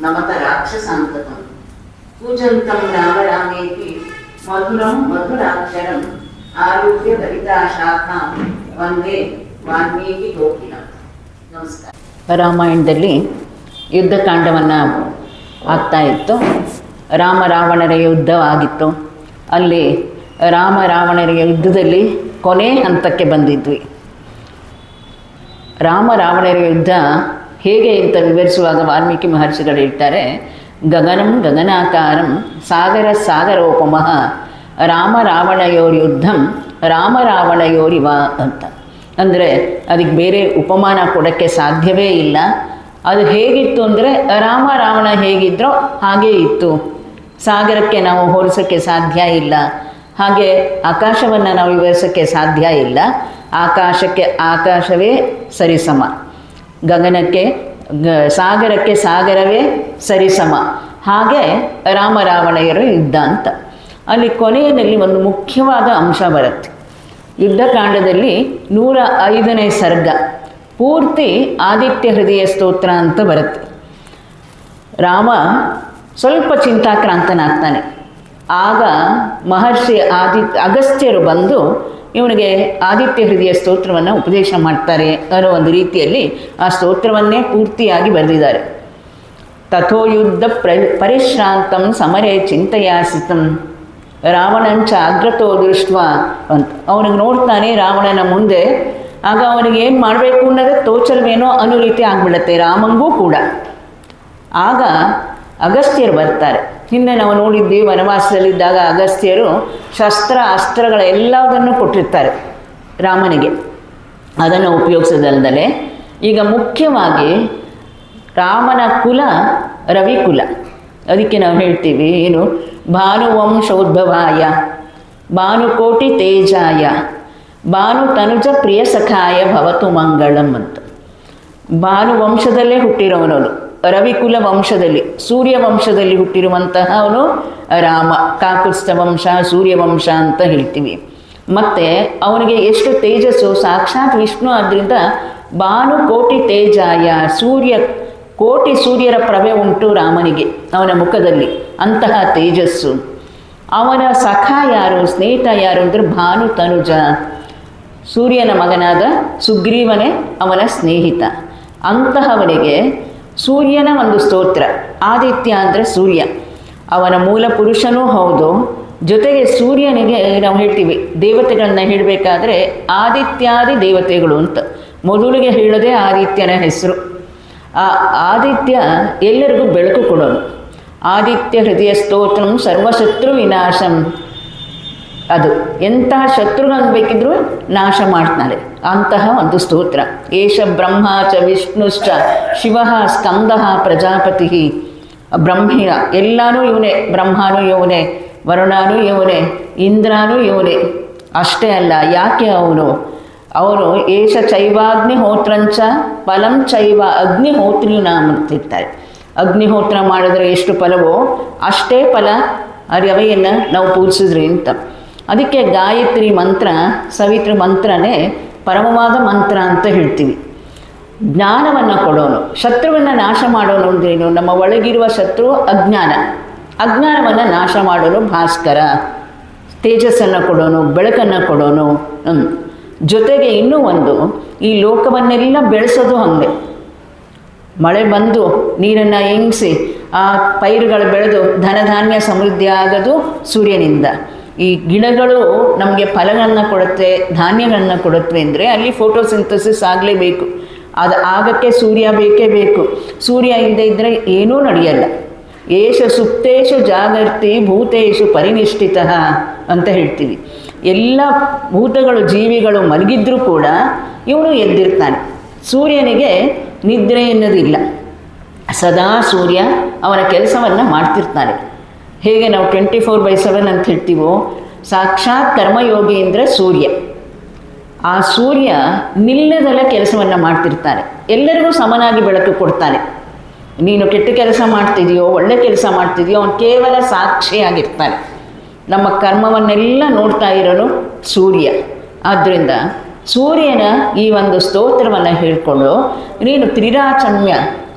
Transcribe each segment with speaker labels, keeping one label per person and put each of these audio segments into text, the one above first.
Speaker 1: ನಮತ ರಾಕ್ಷಸಾಂತಕಂ ಪೂಜಂತಂ ರಾಮರಾಮೇತಿ ಮಧುರಂ ಮಧುರಾಕ್ಷರಂ ಆರೋಗ್ಯ ಭರಿತಾ ಶಾಖಾ ವಂದೇ ವಾಲ್ಮೀಕಿ ಗೋಕಿನ ನಮಸ್ಕಾರ ರಾಮಾಯಣದಲ್ಲಿ ಯುದ್ಧಕಾಂಡವನ್ನು ಆಗ್ತಾ ಇತ್ತು. ರಾಮ ರಾವಣರ ಯುದ್ಧವಾಗಿತ್ತು ಅಲ್ಲಿ ರಾಮ ರಾವಣರ ಯುದ್ಧದಲ್ಲಿ ಕೊನೆ ಹಂತಕ್ಕೆ ಬಂದಿದ್ವಿ. ರಾಮ ರಾವಣರ ಯುದ್ಧ ಹೇಗೆ ಅಂತ ವಿವರಿಸುವಾಗ ವಾಲ್ಮೀಕಿ ಮಹರ್ಷಿಗಳು ಹೇಳ್ತಾರೆ, ಗಗನಂ ಗಗನಾಕಾರಂ ಸಾಗರ ಸಾಗರೋಪಮಃ, ರಾಮ ರಾವಣಯೋರ್ ಯುದ್ಧಂ ರಾಮ ರಾವಣಯೋರಿವ ಅಂತ. ಅಂದರೆ ಅದಕ್ಕೆ ಬೇರೆ ಉಪಮಾನ ಕೊಡೋಕ್ಕೆ ಸಾಧ್ಯವೇ ಇಲ್ಲ. ಅದು ಹೇಗಿತ್ತು ಅಂದರೆ ರಾಮ ರಾವಣ ಹೇಗಿದ್ರೋ ಹಾಗೇ ಇತ್ತು. ಸಾಗರಕ್ಕೆ ನಾವು ಹೋಲಿಸೋಕ್ಕೆ ಸಾಧ್ಯ ಇಲ್ಲ. ಹಾಗೆ ಆಕಾಶವನ್ನು ನಾವು ವಿವರಿಸೋಕ್ಕೆ ಸಾಧ್ಯ ಇಲ್ಲ. ಆಕಾಶಕ್ಕೆ ಆಕಾಶವೇ ಸರಿಸಮ. ಗಗನಕ್ಕೆ ಸಾಗರಕ್ಕೆ ಸಾಗರವೇ ಸರಿಸಮ. ಹಾಗೆ ರಾಮ ರಾವಣೆಯರು ಯುದ್ಧ ಅಂತ ಅಲ್ಲಿ ಕೊನೆಯಲ್ಲಿ ಒಂದು ಮುಖ್ಯವಾದ ಅಂಶ ಬರುತ್ತೆ. ಯುದ್ಧಕಾಂಡದಲ್ಲಿ ನೂರ ಐದನೇ ಸರ್ಗ. ಪೂರ್ತಿ ಆದಿತ್ಯ ಹೃದಯ ಸ್ತೋತ್ರ ಅಂತ ಬರುತ್ತೆ. ರಾಮ ಸ್ವಲ್ಪ ಚಿಂತಾಕ್ರಾಂತನಾಗ್ತಾನೆ. ಆಗ ಮಹರ್ಷಿ ಆದಿ, ಅಗಸ್ತ್ಯರು ಬಂದು ಇವನಿಗೆ ಆದಿತ್ಯ ಹೃದಯ ಸ್ತೋತ್ರವನ್ನು ಉಪದೇಶ ಮಾಡ್ತಾರೆ ಅನ್ನೋ ಒಂದು ರೀತಿಯಲ್ಲಿ ಆ ಸ್ತೋತ್ರವನ್ನೇ ಪೂರ್ತಿಯಾಗಿ ಬರೆದಿದ್ದಾರೆ. ತಥೋ ಯುದ್ಧ ಪ್ರ, ಪರಿಶ್ರಾಂತಂ ಸಮರೆ ಚಿಂತೆಯಾಸಿತಂ, ರಾವಣಂಚ ಅಗ್ರತೋ ದೃಷ್ಟ ಅಂತ. ಅವನಿಗೆ ನೋಡ್ತಾನೆ ರಾವಣನ ಮುಂದೆ. ಆಗ ಅವನಿಗೆ ಏನು ಮಾಡಬೇಕು ಅನ್ನೋದೇ ತೋಚಲ್ವೇನೋ ಅನ್ನೋ ರೀತಿ ಆಗ್ಬಿಡುತ್ತೆ, ರಾಮಂಗೂ ಕೂಡ. ಆಗ ಅಗಸ್ತ್ಯರು ಬರ್ತಾರೆ. ಹಿಂದೆ ನಾವು ನೋಡಿದ್ವಿ ವನವಾಸದಲ್ಲಿದ್ದಾಗ ಅಗಸ್ತ್ಯರು ಶಸ್ತ್ರ, ಅಸ್ತ್ರಗಳ ಎಲ್ಲದನ್ನು ಕೊಟ್ಟಿರ್ತಾರೆ ರಾಮನಿಗೆ. ಅದನ್ನು ಉಪಯೋಗಿಸೋದಲ್ಲದೆ ಈಗ ಮುಖ್ಯವಾಗಿ ರಾಮನ ಕುಲ ರವಿಕುಲ ಅದಕ್ಕೆ ನಾವು ಹೇಳ್ತೀವಿ, ಏನು? ಭಾನುವಂಶೋದ್ಭವಾಯ, ಭಾನುಕೋಟಿ ತೇಜಾಯ, ಭಾನು ತನುಜ ಪ್ರಿಯ ಸಖಾಯ ಭವತು ಮಂಗಳಂ ಅಂತ. ಭಾನುವಂಶದಲ್ಲೇ ಹುಟ್ಟಿರೋವನವನು ರವಿಕುಲ ವಂಶದಲ್ಲಿ, ಸೂರ್ಯ ವಂಶದಲ್ಲಿ ಹುಟ್ಟಿರುವಂತಹ ಅವನು ರಾಮ ಕಾಕುತ್ಸ್ಥ ವಂಶ ಸೂರ್ಯವಂಶ ಅಂತ ಹೇಳ್ತೀವಿ. ಮತ್ತು ಅವನಿಗೆ ಎಷ್ಟು ತೇಜಸ್ಸು, ಸಾಕ್ಷಾತ್ ವಿಷ್ಣು ಆದ್ದರಿಂದ ಬಾನು ಕೋಟಿ ತೇಜಾಯ, ಸೂರ್ಯ, ಕೋಟಿ ಸೂರ್ಯರ ಪ್ರಭೆ ಉಂಟು ರಾಮನಿಗೆ, ಅವನ ಮುಖದಲ್ಲಿ, ಅಂತಹ ತೇಜಸ್ಸು. ಅವನ ಸಖ ಯಾರು, ಸ್ನೇಹಿತ ಯಾರು ಅಂದರೆ ಭಾನು ತನುಜ. ಸೂರ್ಯನ ಮಗನಾದ ಸುಗ್ರೀವನೇ ಅವನ ಸ್ನೇಹಿತ. ಅಂತಹವನಿಗೆ ಸೂರ್ಯನ ಒಂದು ಸ್ತೋತ್ರ. ಆದಿತ್ಯ ಅಂದರೆ ಸೂರ್ಯ. ಅವನ ಮೂಲ ಪುರುಷನೂ ಹೌದು. ಜೊತೆಗೆ ಸೂರ್ಯನಿಗೆ ನಾವು ಹೇಳ್ತೀವಿ, ದೇವತೆಗಳನ್ನ ಹೇಳಬೇಕಾದ್ರೆ ಆದಿತ್ಯಾದಿ ದೇವತೆಗಳು ಅಂತ. ಮೊದಲಿಗೆ ಹೇಳೋದೇ ಆದಿತ್ಯನ ಹೆಸರು. ಆ ಆದಿತ್ಯ ಎಲ್ಲರಿಗೂ ಬೆಳಕು ಕೊಡೋನು ಆದಿತ್ಯ ಹೃದಯ ಸ್ತೋತ್ರಂ ಸರ್ವಶತ್ರು ವಿನಾಶಂ. ಅದು ಎಂತಹ ಶತ್ರುಗಳನ್ನು ಬೇಕಿದ್ರು ನಾಶ ಮಾಡ್ತಾರೆ ಅಂತಹ ಒಂದು ಸ್ತೋತ್ರ. ಏಷ ಬ್ರಹ್ಮ ಚ ವಿಷ್ಣುಶ್ಚ ಶಿವ ಸ್ಕಂದ ಪ್ರಜಾಪತಿ. ಬ್ರಹ್ಮಿಯ ಎಲ್ಲನೂ ಇವನೇ, ಬ್ರಹ್ಮನೂ ಇವನೇ, ವರುಣನೂ ಇವನೇ, ಇಂದ್ರನೂ ಇವನೇ. ಅಷ್ಟೇ ಅಲ್ಲ, ಯಾಕೆ ಅವನು? ಅವರು ಏಷ ಚೈವಾಗ್ನಿಹೋತ್ರಂಚ ಫಲಂ ಚೈವ ಅಗ್ನಿಹೋತ್ರಿ ನಾಮ ಅಂತಿರ್ತಾರೆ ಅಗ್ನಿಹೋತ್ರ ಮಾಡಿದ್ರೆ ಎಷ್ಟು ಫಲವೋ ಅಷ್ಟೇ ಫಲ ಆ ರವೆಯನ್ನು ನಾವು ಪೂಜಿಸಿದ್ರಿ ಅಂತ. ಅದಕ್ಕೆ ಗಾಯತ್ರಿ ಮಂತ್ರ, ಸವಿತ್ರ ಮಂತ್ರನೇ ಪರಮವಾದ ಮಂತ್ರ ಅಂತ ಹೇಳ್ತೀವಿ. ಜ್ಞಾನವನ್ನು ಕೊಡೋನು, ಶತ್ರುವನ್ನು ನಾಶ ಮಾಡೋನು ಅಂದ್ರೇನು? ನಮ್ಮ ಒಳಗಿರುವ ಶತ್ರು ಅಜ್ಞಾನ. ಅಜ್ಞಾನವನ್ನು ನಾಶ ಮಾಡೋನು ಭಾಸ್ಕರ. ತೇಜಸ್ಸನ್ನು ಕೊಡೋನು, ಬೆಳಕನ್ನು ಕೊಡೋನು. ಜೊತೆಗೆ ಇನ್ನೂ ಒಂದು, ಈ ಲೋಕವನ್ನೆಲ್ಲ ಬೆಳೆಸೋದು ಹಂಗೆ. ಮಳೆ ಬಂದು ನೀರನ್ನು ಎಂಗಿಸಿ ಆ ಪೈರುಗಳು ಬೆಳೆದು ಧನಧಾನ್ಯ ಸಮೃದ್ಧಿ ಆಗೋದು ಸೂರ್ಯನಿಂದ. ಈ ಗಿಡಗಳು ನಮಗೆ ಫಲಗಳನ್ನು ಕೊಡುತ್ತೆ, ಧಾನ್ಯಗಳನ್ನು ಕೊಡುತ್ತವೆ ಅಂದರೆ ಅಲ್ಲಿ ಫೋಟೋಸಿಂಥಸಿಸ್ ಆಗಲೇಬೇಕು. ಅದು ಆಗಕ್ಕೆ ಸೂರ್ಯ ಬೇಕೇ ಬೇಕು. ಸೂರ್ಯ ಇಲ್ಲದೆ ಇದ್ದರೆ ಏನೂ ನಡೆಯಲ್ಲ. ಏಷ ಸುಪ್ತೇಶು ಜಾಗರ್ತಿ ಭೂತೇಶು ಪರಿನಿಷ್ಠಿತ ಅಂತ ಹೇಳ್ತೀವಿ. ಎಲ್ಲ ಭೂತಗಳು, ಜೀವಿಗಳು ಮಲಗಿದ್ರೂ ಕೂಡ ಇವನು ಎದ್ದಿರ್ತಾನೆ. ಸೂರ್ಯನಿಗೆ ನಿದ್ರೆ ಎನ್ನೋದಿಲ್ಲ. ಸದಾ ಸೂರ್ಯ ಅವನ ಕೆಲಸವನ್ನು ಮಾಡ್ತಿರ್ತಾನೆ. ಹೇಗೆ ನಾವು ಟ್ವೆಂಟಿ ಫೋರ್ ಬೈ ಸೆವೆನ್ ಅಂತ ಹೇಳ್ತೀವೋ, ಸಾಕ್ಷಾತ್ ಕರ್ಮಯೋಗಿ ಸೂರ್ಯ. ಆ ಸೂರ್ಯ ನಿಲ್ಲದಲ್ಲ ಕೆಲಸವನ್ನು ಮಾಡ್ತಿರ್ತಾರೆ. ಎಲ್ಲರಿಗೂ ಸಮನಾಗಿ ಬೆಳಕು ಕೊಡ್ತಾನೆ ನೀನು ಕೆಟ್ಟ ಕೆಲಸ ಮಾಡ್ತಿದೆಯೋ, ಒಳ್ಳೆ ಕೆಲಸ ಮಾಡ್ತಿದೆಯೋ, ಅವನು ಕೇವಲ ಸಾಕ್ಷಿಯಾಗಿರ್ತಾನೆ. ನಮ್ಮ ಕರ್ಮವನ್ನೆಲ್ಲ ನೋಡ್ತಾ ಇರೋನು ಸೂರ್ಯ. ಆದ್ದರಿಂದ ಸೂರ್ಯನ ಈ ಒಂದು ಸ್ತೋತ್ರವನ್ನು ಹೇಳಿಕೊಂಡು, ನೀನು ತ್ರಿರಾಚಮ್ಯ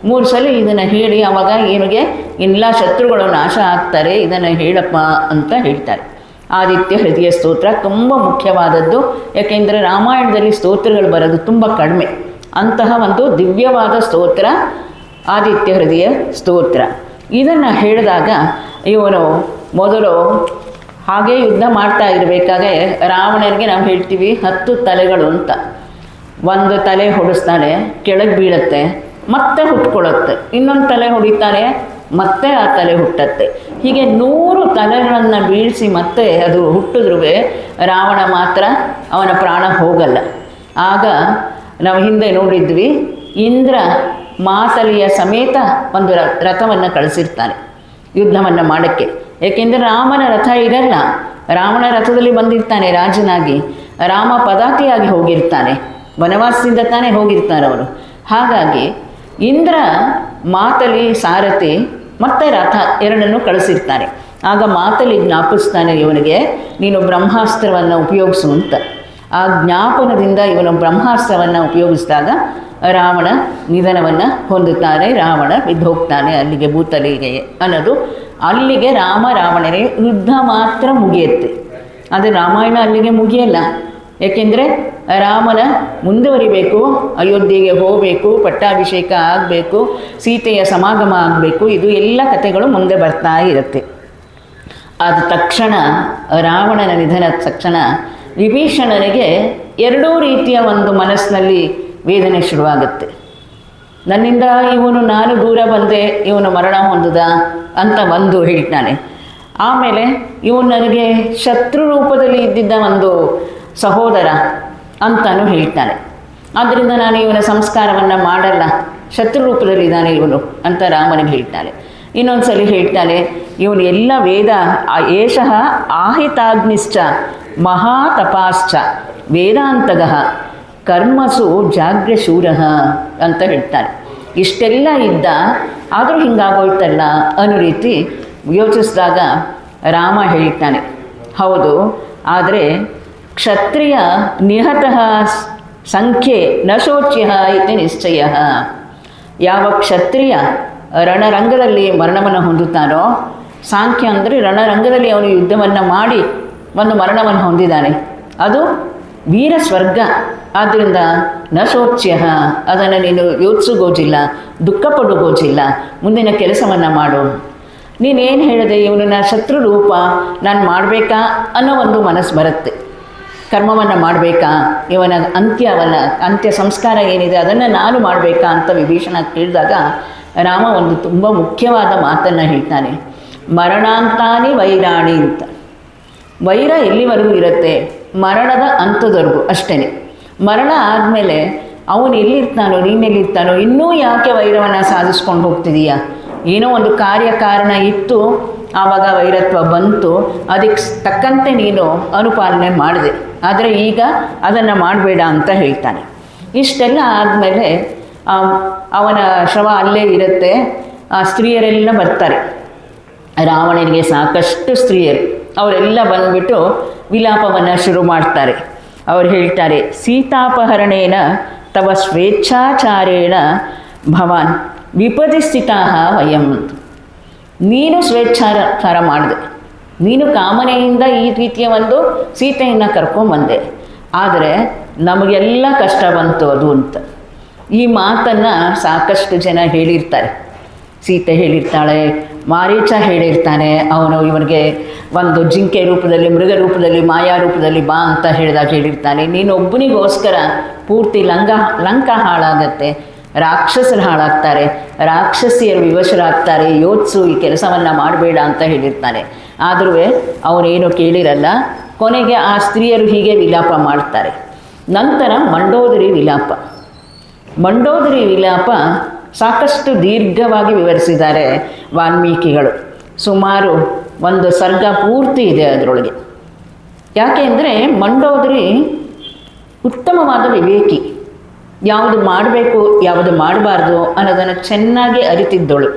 Speaker 1: ಮೂರು ಸಲ ಇದನ್ನು ಹೇಳಿ ಅವಾಗ ಇವನಿಗೆ ಎಲ್ಲ ಶತ್ರುಗಳು ನಾಶ ಆಗ್ತಾರೆ, ಇದನ್ನು ಹೇಳಪ್ಪ ಅಂತ ಹೇಳ್ತಾರೆ. ಆದಿತ್ಯ ಹೃದಯ ಸ್ತೋತ್ರ ತುಂಬ ಮುಖ್ಯವಾದದ್ದು. ಯಾಕೆಂದರೆ ರಾಮಾಯಣದಲ್ಲಿ ಸ್ತೋತ್ರಗಳು ಬರೋದು ತುಂಬ ಕಡಿಮೆ. ಅಂತಹ ಒಂದು ದಿವ್ಯವಾದ ಸ್ತೋತ್ರ ಆದಿತ್ಯ ಹೃದಯ ಸ್ತೋತ್ರ. ಇದನ್ನು ಹೇಳಿದಾಗ ಇವನು ಮೊದಲು ಹಾಗೇ ಯುದ್ಧ ಮಾಡ್ತಾ ಇರಬೇಕಾಗೆ ರಾವಣನಿಗೆ ನಾವು ಹೇಳ್ತೀವಿ ಹತ್ತು ತಲೆಗಳು ಅಂತ. ಒಂದು ತಲೆ ಹೊಡಿಸ್ತಾನೆ, ಕೆಳಗೆ ಬೀಳುತ್ತೆ. ಮತ್ತೆ ಹುಟ್ಕೊಳ್ಳುತ್ತೆ. ಇನ್ನೊಂದು ತಲೆ ಹೊಡಿತಾರೆ, ಮತ್ತೆ ಆ ತಲೆ ಹುಟ್ಟತ್ತೆ. ಹೀಗೆ ನೂರು ತಲೆಗಳನ್ನು ಬೀಳಿಸಿ ಮತ್ತೆ ಅದು ಹುಟ್ಟಿದ್ರೂ ರಾವಣ ಮಾತ್ರ ಅವನ ಪ್ರಾಣ ಹೋಗಲ್ಲ. ಆಗ ನಾವು ಹಿಂದೆ ನೋಡಿದ್ವಿ, ಇಂದ್ರ ಮಾತಲಿಯ ಸಮೇತ ಒಂದು ರಥವನ್ನು ಕಳಿಸಿರ್ತಾನೆ, ಯುದ್ಧವನ್ನು ಮಾಡೋಕ್ಕೆ. ಏಕೆಂದರೆ ರಾಮನ ರಥ ಇರಲ್ಲ. ರಾವಣ ರಥದಲ್ಲಿ ಬಂದಿರ್ತಾನೆ ರಾಜನಾಗಿ. ರಾಮ ಪದಾತಿಯಾಗಿ ಹೋಗಿರ್ತಾನೆ. ವನವಾಸದಿಂದ ತಾನೇ ಹೋಗಿರ್ತಾರೆ ಅವರು ಹಾಗಾಗಿ ಇಂದ್ರ, ಮಾತಲಿ, ಸಾರಥಿ ಮತ್ತೆ ರಥ ಎರಡನ್ನು ಕಳಿಸಿರ್ತಾನೆ ಆಗ ಮಾತಲಿ ಜ್ಞಾಪಿಸ್ತಾನೆ ಇವನಿಗೆ, ನೀನು ಬ್ರಹ್ಮಾಸ್ತ್ರವನ್ನು ಉಪಯೋಗಿಸು ಅಂತ. ಆ ಜ್ಞಾಪನದಿಂದ ಇವನು ಬ್ರಹ್ಮಾಸ್ತ್ರವನ್ನು ಉಪಯೋಗಿಸಿದಾಗ ರಾವಣ ನಿಧನವನ್ನು ಹೊಂದುತ್ತಾನೆ, ರಾವಣ ಬಿದ್ದೋಗ್ತಾನೆ ಅಲ್ಲಿಗೆ ಭೂತಲಿಗೆ ಅನ್ನೋದು. ಅಲ್ಲಿಗೆ ರಾಮ ರಾವಣರೇ ಯುದ್ಧ ಮಾತ್ರ ಮುಗಿಯುತ್ತೆ. ಆದರೆ ರಾಮಾಯಣ ಅಲ್ಲಿಗೆ ಮುಗಿಯಲ್ಲ. ಏಕೆಂದರೆ ರಾಮನ ಮುಂದುವರಿಬೇಕು ಅಯೋಧ್ಯೆಗೆ ಹೋಗಬೇಕು, ಪಟ್ಟಾಭಿಷೇಕ ಆಗಬೇಕು, ಸೀತೆಯ ಸಮಾಗಮ ಆಗಬೇಕು, ಇದು ಎಲ್ಲ ಕಥೆಗಳು ಮುಂದೆ ಬರ್ತಾ ಇರುತ್ತೆ. ಆದ ತಕ್ಷಣ ರಾವಣನ ನಿಧನದ ತಕ್ಷಣ ವಿಭೀಷಣನಿಗೆ ಎರಡೂ ರೀತಿಯ ಒಂದು ಮನಸ್ಸಿನಲ್ಲಿ ವೇದನೆ ಶುರುವಾಗುತ್ತೆ. ನನ್ನಿಂದ ಇವನು ನಾನು ದೂರ ಬಂದೆ, ಇವನು ಮರಣ ಹೊಂದದ ಅಂತ ಒಂದು ಹೇಳ್ತಾನೆ. ಆಮೇಲೆ ಇವನು ನನಗೆ ಶತ್ರು ರೂಪದಲ್ಲಿ ಇದ್ದಿದ್ದ ಒಂದು ಸಹೋದರ ಅಂತಲೂ ಹೇಳ್ತಾನೆ. ಆದ್ದರಿಂದ ನಾನು ಇವನ ಸಂಸ್ಕಾರವನ್ನು ಮಾಡಲ್ಲ. ಶತ್ರು ರೂಪದಲ್ಲಿದ್ದಾನೆ ಇವನು ಅಂತ ರಾಮನಿಗೆ ಹೇಳ್ತಾನೆ. ಇನ್ನೊಂದು ಸಲ ಹೇಳ್ತಾನೆ, ಇವನು ಎಲ್ಲ ವೇದ ಏಷಃ ಆಹಿತಾಗ್ನಿಶ್ಚ ಮಹಾತಪಾಶ್ಚ ವೇದಾಂತಗ ಕರ್ಮಸು ಜಾಗ್ರಶೂರ ಅಂತ ಹೇಳ್ತಾರೆ ಇಷ್ಟೆಲ್ಲ ಇದ್ದ ಆದರೂ ಹಿಂಗಾಗೋಯ್ತಲ್ಲ ಅನ್ನೋ ರೀತಿ ಯೋಚಿಸಿದಾಗ ರಾಮ ಹೇಳ್ತಾನೆ, ಹೌದು, ಆದರೆ ಕ್ಷತ್ರಿಯ ನಿಹತಃ ಸಂಖ್ಯೆ ನ ಶೋಚ್ಯ ಇತಿ ನಿಶ್ಚಯ. ಯಾವ ಕ್ಷತ್ರಿಯ ರಣರಂಗದಲ್ಲಿ ಮರಣವನ್ನು ಹೊಂದುತ್ತಾನೋ, ಸಾಂಖ್ಯ ಅಂದರೆ ರಣರಂಗದಲ್ಲಿ ಅವನು ಯುದ್ಧವನ್ನು ಮಾಡಿ ಒಂದು ಮರಣವನ್ನು ಹೊಂದಿದ್ದಾನೆ. ಅದು ವೀರ ಸ್ವರ್ಗ. ಆದ್ದರಿಂದ ನ ಶೋಚ್ಯ ಅದನ್ನು ನೀನು ಯೋಚಿಸೋಗೋಜಿಲ್ಲ ದುಃಖ ಪಡೋಗೋಜಿಲ್ಲ ಮುಂದಿನ ಕೆಲಸವನ್ನು ಮಾಡು. ನೀನೇನು ಹೇಳಿದೆ ಇವನನ್ನ ಶತ್ರು ರೂಪ ನಾನು ಮಾಡಬೇಕಾ ಅನ್ನೋ ಒಂದು ಮನಸ್ಸು ಬರುತ್ತೆ. ಕರ್ಮವನ್ನು ಮಾಡಬೇಕಾ? ಇವನ ಅಂತ್ಯವನ್ನ ಅಂತ್ಯ ಸಂಸ್ಕಾರ ಏನಿದೆ ಅದನ್ನು ನಾನು ಮಾಡಬೇಕಾ ಅಂತ ವಿಭೀಷಣ ಕೇಳಿದಾಗ ರಾಮ ಒಂದು ತುಂಬ ಮುಖ್ಯವಾದ ಮಾತನ್ನು ಹೇಳ್ತಾನೆ. ಮರಣಾಂತಾನಿ ವೈರಾಣಿ ಅಂತ. ವೈರ ಎಲ್ಲಿವರೆಗೂ ಇರುತ್ತೆ? ಮರಣದ ಅಂತದವರೆಗೂ ಅಷ್ಟೇ ಮರಣ ಆದಮೇಲೆ ಅವನು ಎಲ್ಲಿರ್ತಾನೋ, ನೀನೆಲ್ಲಿರ್ತಾನೋ, ಇನ್ನೂ ಯಾಕೆ ವೈರವನ್ನು ಸಾಧಿಸ್ಕೊಂಡು ಹೋಗ್ತಿದೀಯಾ? ಏನೋ ಒಂದು ಕಾರ್ಯಕಾರಣ ಇತ್ತು ಆವಾಗ ವೈರತ್ವ ಬಂತು. ಅದಕ್ಕೆ ತಕ್ಕಂತೆ ನೀನು ಅನುಪಾಲನೆ ಮಾಡಿದೆ. ಆದರೆ ಈಗ ಅದನ್ನು ಮಾಡಬೇಡ ಅಂತ ಹೇಳ್ತಾನೆ. ಇಷ್ಟೆಲ್ಲ ಆದಮೇಲೆ ಅವನ ಶ್ರಮ ಅಲ್ಲೇ ಇರುತ್ತೆ. ಆ ಸ್ತ್ರೀಯರೆಲ್ಲ ಬರ್ತಾರೆ. ರಾವಣನಿಗೆ ಸಾಕಷ್ಟು ಸ್ತ್ರೀಯರು. ಅವರೆಲ್ಲ ಬಂದುಬಿಟ್ಟು ವಿಲಾಪವನ್ನು ಶುರು ಮಾಡ್ತಾರೆ. ಅವ್ರು ಹೇಳ್ತಾರೆ, ಸೀತಾಪಹರಣೇನ ತವ ಸ್ವೇಚ್ಛಾಚಾರೇಣ ಭವಾನ್ ವಿಪದಿಸ್ಥಿತಾ ವಯಂ ನೀನು ಸ್ವೇಚ್ಛಾಚಾರ ಮಾಡಿದೆ. ನೀನು ಕಾಮನೆಯಿಂದ ಈ ರೀತಿಯ ಒಂದು ಸೀತೆಯನ್ನು ಕರ್ಕೊಂಬಂದೆ. ಆದರೆ ನಮಗೆಲ್ಲ ಕಷ್ಟ ಬಂತು ಅದು ಅಂತ. ಈ ಮಾತನ್ನು ಸಾಕಷ್ಟು ಜನ ಹೇಳಿರ್ತಾರೆ. ಸೀತೆ ಹೇಳಿರ್ತಾಳೆ, ಮಾರೀಚ ಹೇಳಿರ್ತಾನೆ, ಅವನು ಇವನಿಗೆ ಒಂದು ಜಿಂಕೆ ರೂಪದಲ್ಲಿ, ಮೃಗ ರೂಪದಲ್ಲಿ, ಮಾಯಾ ರೂಪದಲ್ಲಿ ಬಾ ಅಂತ ಹೇಳಿದಾಗ ಹೇಳಿರ್ತಾನೆ ನೀನು ಒಬ್ಬನಿಗೋಸ್ಕರ ಪೂರ್ತಿ ಲಂಗ, ಲಂಕ ಹಾಳಾಗತ್ತೆ ರಾಕ್ಷಸರು ಹಾಳಾಗ್ತಾರೆ. ರಾಕ್ಷಸಿಯರು ವಿವಶರಾಗ್ತಾರೆ. ಯೋಚಿಸು ಈ ಕೆಲಸವನ್ನು ಮಾಡಬೇಡ ಅಂತ ಹೇಳಿರ್ತಾನೆ. ಆದರೂ ಅವನೇನು ಕೇಳಿರಲ್ಲ, ಕೊನೆಗೆ ಆ ಸ್ತ್ರೀಯರು ಹೀಗೆ ವಿಲಾಪ ಮಾಡ್ತಾರೆ. ನಂತರ ಮಂಡೋದರಿ ವಿಲಾಪ. ಮಂಡೋದರಿ ವಿಲಾಪ ಸಾಕಷ್ಟು ದೀರ್ಘವಾಗಿ ವಿವರಿಸಿದ್ದಾರೆ ವಾಲ್ಮೀಕಿಗಳು. ಸುಮಾರು ಒಂದು ಸರ್ಗ ಪೂರ್ತಿ ಇದೆ ಅದರೊಳಗೆ. ಯಾಕೆ ಅಂದರೆ ಮಂಡೋದರಿ ಉತ್ತಮವಾದ ವಿವೇಕಿ. ಯಾವುದು ಮಾಡಬೇಕು, ಯಾವುದು ಮಾಡಬಾರ್ದು ಅನ್ನೋದನ್ನು ಚೆನ್ನಾಗಿ ಅರಿತಿದ್ದಳು.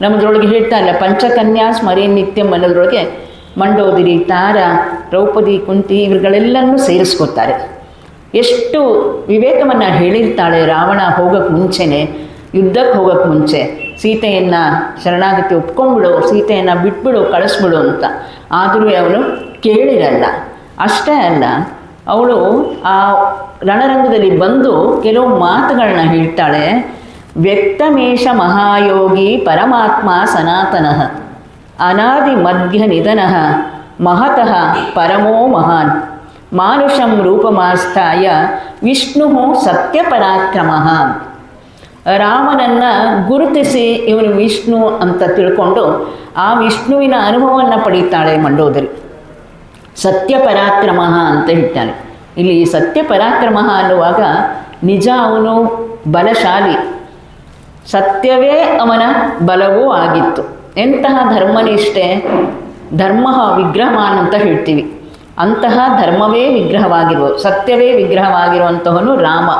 Speaker 1: ನಮ್ಮದ್ರೊಳಗೆ ಹೇಳ್ತಾ ಇಲ್ಲ, ಪಂಚಕನ್ಯಾ ಸ್ಮರಿ ನಿತ್ಯಂ ಅನ್ನೋದ್ರೊಳಗೆ ಮಂಡೋದರಿ, ತಾರ, ದ್ರೌಪದಿ, ಕುಂತಿ ಇವರುಗಳೆಲ್ಲನೂ ಸೇರಿಸ್ಕೋತಾರೆ. ಎಷ್ಟು ವಿವೇಕವನ್ನು ಹೇಳಿರ್ತಾಳೆ ರಾವಣ ಹೋಗೋಕ್ಕೆ ಮುಂಚೆನೆ ಯುದ್ಧಕ್ಕೆ ಹೋಗೋಕ್ಕೆ ಮುಂಚೆ, ಸೀತೆಯನ್ನು ಶರಣಾಗತಿ ಒಪ್ಕೊಂಡ್ಬಿಡು, ಸೀತೆಯನ್ನು ಬಿಟ್ಬಿಡು, ಕಳಿಸ್ಬಿಡು ಅಂತ. ಆದರೂ ಅವಳು ಕೇಳಿರಲ್ಲ. ಅಷ್ಟೇ ಅಲ್ಲ ಅವಳು ಆ ರಣರಂಗದಲ್ಲಿ ಬಂದು ಕೆಲವು ಮಾತುಗಳನ್ನ ಹೇಳ್ತಾಳೆ. ವ್ಯಕ್ತಮೇಷ ಮಹಾಯೋಗಿ ಪರಮಾತ್ಮ ಸನಾತನಃ, ಅನಾದಿ ಮಧ್ಯ ನಿಧನ, ಮಹತಃ ಪರಮೋ ಮಹಾನ್, ಮಾನುಷಂ ರೂಪಮಾಸ್ಥಾಯ, ವಿಷ್ಣು ಸತ್ಯಪರಾಕ್ರಮ. ರಾಮನನ್ನು ಗುರುತಿಸಿ ಇವನು ವಿಷ್ಣು ಅಂತ ತಿಳ್ಕೊಂಡು ಆ ವಿಷ್ಣುವಿನ ಅನುಭವವನ್ನು ಪಡೀತಾಳೆ ಮಂಡೋದರಿ. ಸತ್ಯ ಪರಾಕ್ರಮ ಅಂತ ಹೇಳ್ತಾನೆ. ಇಲ್ಲಿ ಸತ್ಯ ಪರಾಕ್ರಮ ಅನ್ನುವಾಗ ನಿಜ ಅವನು ಬಲಶಾಲಿ. ಸತ್ಯವೇ ಅವನ ಬಲವೂ ಆಗಿತ್ತು. ಎಂತಹ ಧರ್ಮನಿಷ್ಠೆ? ಧರ್ಮ ವಿಗ್ರಹವಾನ್ ಅಂತ ಹೇಳ್ತೀವಿ. ಅಂತಹ ಧರ್ಮವೇ ವಿಗ್ರಹವಾಗಿರುವ, ಸತ್ಯವೇ ವಿಗ್ರಹವಾಗಿರುವಂತಹವನು ರಾಮ.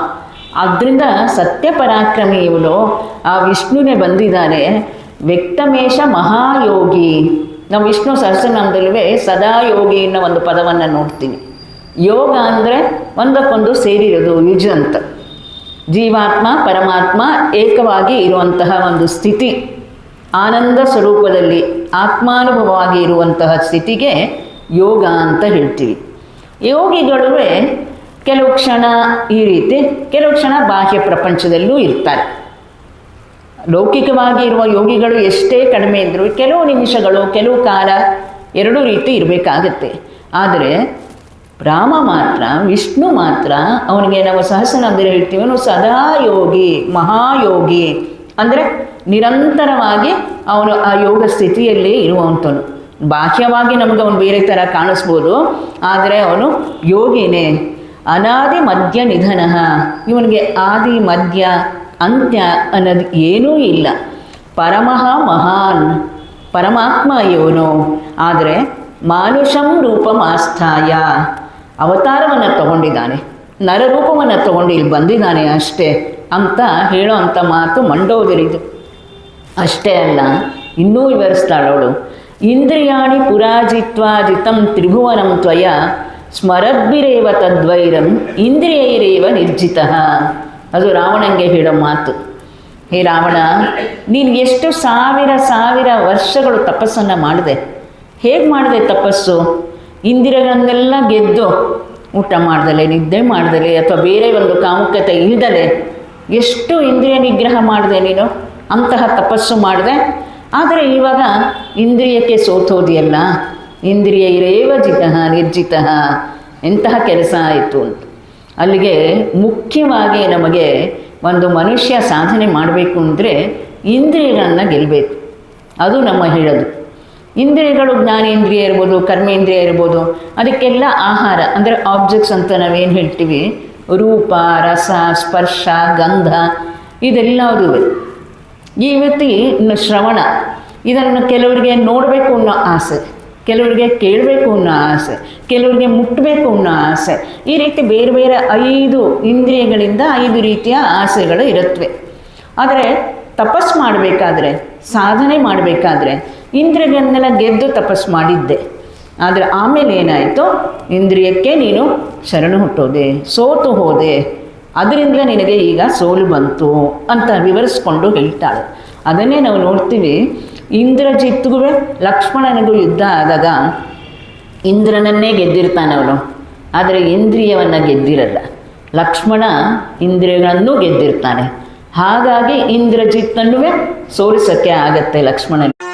Speaker 1: ಆದ್ದರಿಂದ ಸತ್ಯ ಪರಾಕ್ರಮಿ ಇವನು. ಆ ವಿಷ್ಣುನೇ ಬಂದಿದ್ದಾನೆ. ವ್ಯಕ್ತಮೇಶ ಮಹಾಯೋಗಿ. ನಾವು ವಿಷ್ಣು ಸಹಸ್ರನಾಮದಲ್ಲೂ ಸದಾ ಯೋಗಿ ಅನ್ನೋ ಒಂದು ಪದವನ್ನು ನೋಡ್ತೀನಿ. ಯೋಗ ಅಂದರೆ ಒಂದಕ್ಕೊಂದು ಸೇರಿರೋದು ನಿಜ ಅಂತ. ಜೀವಾತ್ಮ, ಪರಮಾತ್ಮ ಏಕವಾಗಿ ಇರುವಂತಹ ಒಂದು ಸ್ಥಿತಿ. ಆನಂದ ಸ್ವರೂಪದಲ್ಲಿ ಆತ್ಮಾನುಭವವಾಗಿ ಇರುವಂತಹ ಸ್ಥಿತಿಗೆ ಯೋಗ ಅಂತ ಹೇಳ್ತೀವಿ. ಯೋಗಿಗಳು ಕೆಲವು ಕ್ಷಣ ಈ ರೀತಿ, ಕೆಲವು ಕ್ಷಣ ಬಾಹ್ಯ ಪ್ರಪಂಚದಲ್ಲೂ ಇರ್ತಾರೆ. ಲೌಕಿಕವಾಗಿ ಇರುವ ಯೋಗಿಗಳು ಎಷ್ಟೇ ಕಡಿಮೆ ಇದ್ದರೂ ಕೆಲವು ನಿಮಿಷಗಳು, ಕೆಲವು ಕಾಲ ಎರಡೂ ರೀತಿ ಇರಬೇಕಾಗತ್ತೆ. ಆದರೆ ರಾಮ ಮಾತ್ರ, ವಿಷ್ಣು ಮಾತ್ರ ಅವನಿಗೆ ನಾವು ಸಹಸ್ರನಾಮದಲ್ಲಿ ಹೇಳ್ತೀವಿ, ಅವನು ಸದಾ ಯೋಗಿ, ಮಹಾಯೋಗಿ. ಅಂದರೆ ನಿರಂತರವಾಗಿ ಅವನು ಆ ಯೋಗ ಸ್ಥಿತಿಯಲ್ಲಿ ಇರುವಂಥವನು ಬಾಹ್ಯವಾಗಿ ನಮ್ಗೆ ಅವನು ಬೇರೆ ಥರ ಕಾಣಿಸ್ಬೋದು, ಆದರೆ ಅವನು ಯೋಗಿನೇ. ಅನಾದಿ ಮಧ್ಯ ನಿಧನ ಇವನಿಗೆ ಆದಿ ಮಧ್ಯ ಅಂತ್ಯ ಅನ್ನೋದು ಏನೂ ಇಲ್ಲ. ಪರಮಃ ಮಹಾನ್, ಪರಮಾತ್ಮ ಇವನು ಆದರೆ ಮಾನುಷಂ ರೂಪಮಾಸ್ಥಾಯ. ಅವತಾರವನ್ನು ತಗೊಂಡಿದ್ದಾನೆ. ನರರೂಪವನ್ನು ತಗೊಂಡು ಇಲ್ಲಿ ಬಂದಿದ್ದಾನೆ ಅಷ್ಟೇ ಅಂತ ಹೇಳೋ ಅಂಥ ಮಾತು ಮಂಡೋದರಿದು. ಅಷ್ಟೇ ಅಲ್ಲ, ಇನ್ನೂ ವಿವರಿಸ್ತಾಳವಳು ಇಂದ್ರಿಯಾಣಿ ಪುರಾಜಿತ್ವಾಜಿತಂ ತ್ರಿಭುವನಂ ತ್ವಯ ಸ್ಮರದ್ಭಿರೇವ ತದ್ವೈರಂ ಇಂದ್ರಿಯೈರೇವ ನಿರ್ಜಿತ. ಅದು ರಾವಣಂಗೆ ಹೇಳೋ ಮಾತು. ಹೇ ರಾವಣ, ನೀನು ಎಷ್ಟು ಸಾವಿರ ಸಾವಿರ ವರ್ಷಗಳು ತಪಸ್ಸನ್ನು ಮಾಡಿದೆ. ಹೇಗೆ ಮಾಡಿದೆ ತಪಸ್ಸು? ಇಂದಿರಗಳನ್ನೆಲ್ಲ ಗೆದ್ದು ಊಟ ಮಾಡ್ದಲೆ, ನಿದ್ದೆ ಮಾಡ್ದಲೆ, ಅಥವಾ ಬೇರೆ ಒಂದು ಕಾಮುಕತೆ ಇಲ್ದಲೆ ಎಷ್ಟು ಇಂದ್ರಿಯ ನಿಗ್ರಹ ಮಾಡಿದೆ ನೀನು, ಅಂತಹ ತಪಸ್ಸು ಮಾಡಿದೆ. ಆದರೆ ಇವಾಗ ಇಂದ್ರಿಯಕ್ಕೆ ಸೋತೋದಿಯಲ್ಲ, ಇಂದ್ರಿಯ ಇರೇವ ಜಿತ ನಿರ್ಜಿತ, ಎಂತಹ ಕೆಲಸ ಆಯಿತು ಅಂತ. ಅಲ್ಲಿಗೆ ಮುಖ್ಯವಾಗಿ ನಮಗೆ ಒಂದು ಮನುಷ್ಯ ಸಾಧನೆ ಮಾಡಬೇಕು ಅಂದರೆ ಇಂದ್ರಿಯಗಳನ್ನು ಗೆಲ್ಲಬೇಕು ಅದು ನಮ್ಮ ಹೇಳೋದು. ಇಂದ್ರಿಯಗಳು ಜ್ಞಾನೇಂದ್ರಿಯ ಇರ್ಬೋದು, ಕರ್ಮೇಂದ್ರಿಯ ಇರ್ಬೋದು, ಅದಕ್ಕೆಲ್ಲ ಆಹಾರ ಅಂದರೆ ಆಬ್ಜೆಕ್ಟ್ಸ್ ಅಂತ ನಾವೇನು ಹೇಳ್ತೀವಿ? ರೂಪ, ರಸ, ಸ್ಪರ್ಶ, ಗಂಧ, ಇದೆಲ್ಲದೂ. ಈ ವ್ಯಕ್ತಿ ಶ್ರವಣ, ಇದನ್ನು ಕೆಲವರಿಗೆ ನೋಡಬೇಕು ಅನ್ನೋ ಆಸೆ. ಕೆಲವರಿಗೆ ಕೇಳಬೇಕು ಅನ್ನೋ ಆಸೆ, ಕೆಲವರಿಗೆ ಮುಟ್ಟಬೇಕು ಅನ್ನೋ ಆಸೆ, ಈ ರೀತಿ ಬೇರೆ ಬೇರೆ ಐದು ಇಂದ್ರಿಯಗಳಿಂದ ಐದು ರೀತಿಯ ಆಸೆಗಳು ಇರುತ್ತವೆ ಆದರೆ ತಪಸ್ ಮಾಡಬೇಕಾದ್ರೆ, ಸಾಧನೆ ಮಾಡಬೇಕಾದ್ರೆ ಇಂದ್ರಿಯಗಳನ್ನೆಲ್ಲ ಗೆದ್ದು ತಪಸ್ ಮಾಡಿದ್ದೆ. ಆದರೆ ಆಮೇಲೆ ಏನಾಯಿತು? ಇಂದ್ರಿಯಕ್ಕೆ ನೀನು ಶರಣು ಹುಟ್ಟೋದೆ, ಸೋತು ಹೋದೆ. ಅದರಿಂದ ನಿನಗೆ ಈಗ ಸೋಲು ಬಂತು ಅಂತ ವಿವರಿಸ್ಕೊಂಡು ಹೇಳ್ತಾಳೆ. ಅದನ್ನೇ ನಾವು ನೋಡ್ತೀವಿ. ಇಂದ್ರಜಿತ್ಗೂ ಲಕ್ಷ್ಮಣನಿಗೂ ಯುದ್ಧ ಆದಾಗ ಇಂದ್ರನನ್ನೇ ಗೆದ್ದಿರ್ತಾನೆ ಅವನು ಆದರೆ ಇಂದ್ರಿಯವನ್ನು ಗೆದ್ದಿರಲ್ಲ. ಲಕ್ಷ್ಮಣ ಇಂದ್ರಿಯಗಳನ್ನು ಗೆದ್ದಿರ್ತಾನೆ. ಹಾಗಾಗಿ ಇಂದ್ರಜಿತ್ತನ್ನು ಸೋಲಿಸೋಕ್ಕೆ ಆಗತ್ತೆ ಲಕ್ಷ್ಮಣನಿಗೆ.